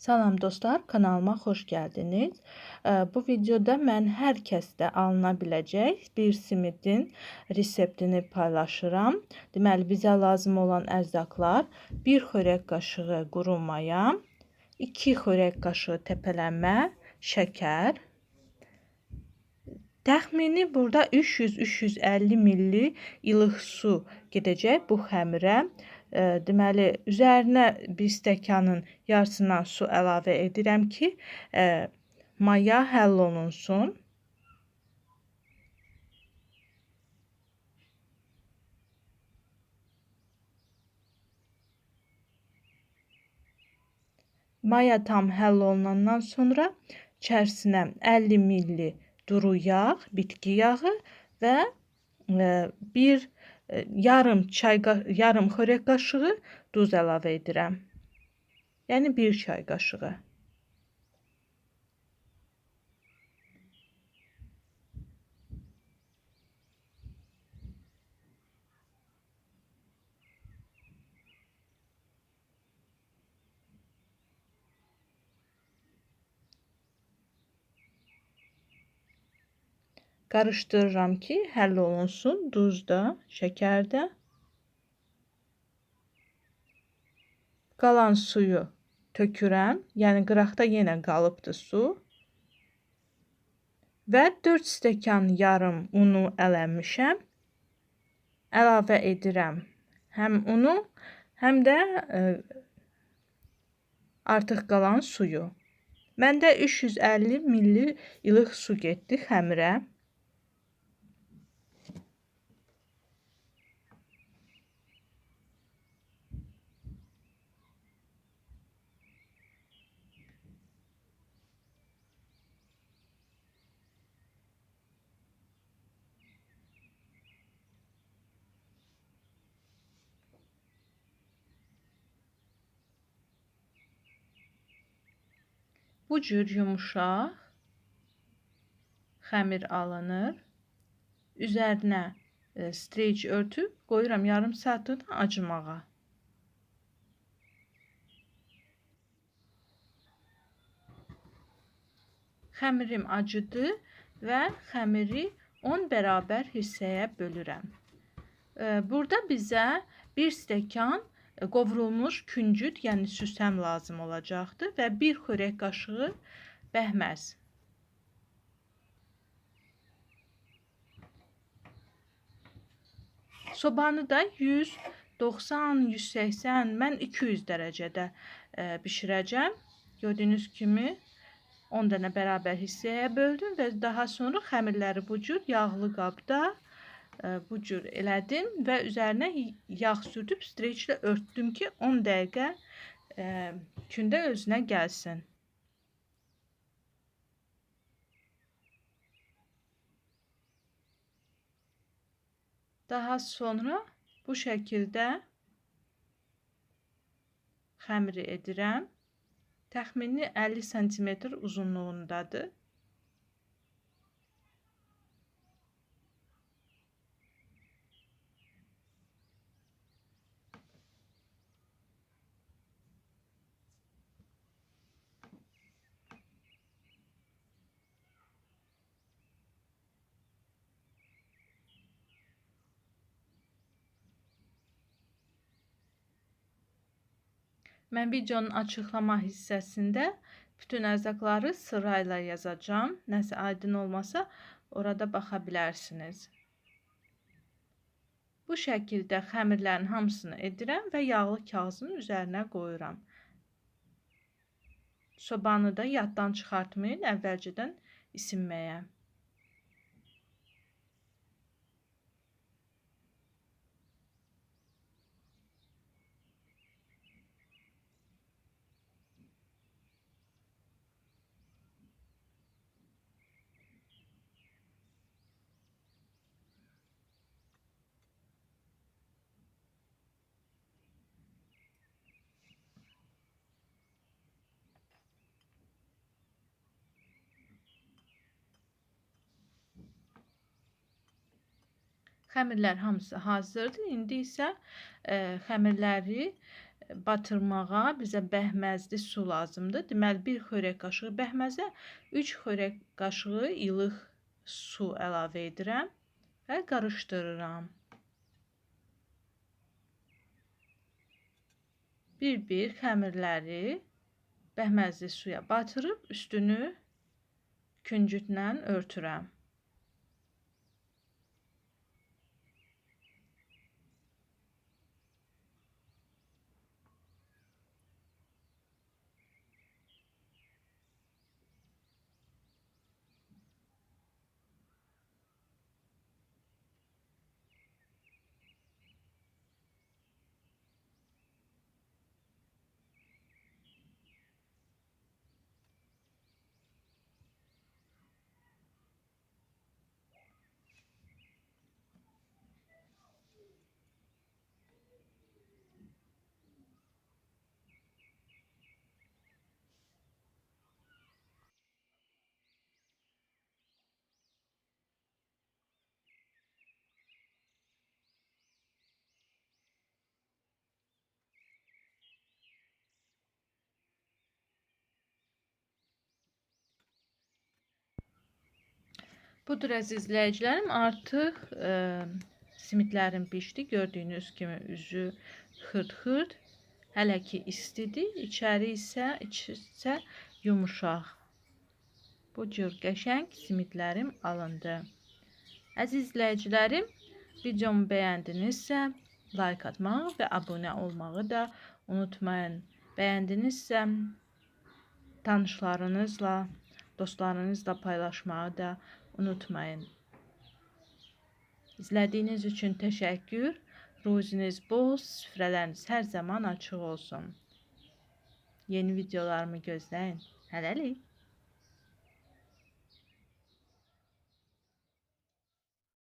Salam dostlar, kanalıma xoş gəldiniz. Bu videoda mən hər kəsdə alına biləcək bir simidin reseptini paylaşıram. Deməli, bizə lazım olan ərzaqlar 1 xörək qaşığı quru maya, 2 xörək qaşığı təpələnmə, şəkər. Təxmini burada 300-350 milli ilıq su gedəcək bu xəmirə. Deməli, üzərinə bir stəkanın yarısından su əlavə edirəm ki, maya həll olunsun. Maya tam həll olunandan sonra içərisinə 50 milli duru yağ, bitki yağı və bir yarım çay yarım xörək qaşığı duz əlavə edirəm. Yəni 1 çay qaşığı. Qarışdırıram ki, həll olunsun. Duz da, şəkər də. Qalan suyu tökürəm. Yəni qıraqda yenə qalıbdı su. Və 4 stəkan yarım unu ələnmişəm. Əlavə edirəm. Həm unu, həm də ə, e, artıq qalan suyu. Məndə 350 milli ilıq su getdi xəmirə. Bu cür yumuşaq xəmir alınır. Üzərinə e, streç örtüb qoyuram yarım saatdır acımağa. Xəmirim acıdı və xəmiri 10 bərabər hissəyə bölürəm. E, burada bizə 1 stəkan qovrulmuş küncüt, yəni süsəm lazım olacaqdır və 1 xörək qaşığı bəhməz. Sobanı da 190, 180, mən 200 dərəcədə e, bişirəcəm. Gördüyünüz kimi 10 dənə bərabər hissəyə böldüm və daha sonra xəmirləri bu cür yağlı qabda bu cür elədim və üzərinə yağ sürdüb streçlə örtdüm ki 10 dəqiqə e, kündə özünə gəlsin. Daha sonra bu şəkildə xəmiri edirəm. Təxmini 50 sm uzunluğundadır. Mən videonun açıqlama hissəsində bütün ərzaqları sırayla yazacağım. Nəsə aydın olmasa orada baxa bilərsiniz. Bu şəkildə xəmirlərin hamısını edirəm və yağlı kağızın üzərinə qoyuram. Sobanı da yaddan çıxartmayın əvvəlcədən isinməyə. Xəmirlər hamısı hazırdır. İndi isə ə, e, xəmirləri ə, batırmağa bizə bəhməzli su lazımdır. Deməli 1 xörək qaşığı bəhməzə 3 xörək qaşığı ilıq su əlavə edirəm və qarışdırıram. Bir-bir xəmirləri bəhməzli suya batırıb üstünü küncütlə örtürəm. Budur əziz izləyicilərim, artıq e, simitlərim bişdi. Gördüyünüz kimi üzü xırd-xırd. Hələ ki istidir. İçəri isə içi isə yumuşaq. Bu cür qəşəng simitlərim alındı. Əziz izləyicilərim, videomu bəyəndinizsə, like atmağı və abunə olmağı da unutmayın. Bəyəndinizsə, tanışlarınızla, dostlarınızla paylaşmağı da unutmayın. İzlədiyiniz üçün təşəkkür. Ruziniz bol, süfrələriniz hər zaman açıq olsun. Yeni videolarımı gözləyin. Hələlik.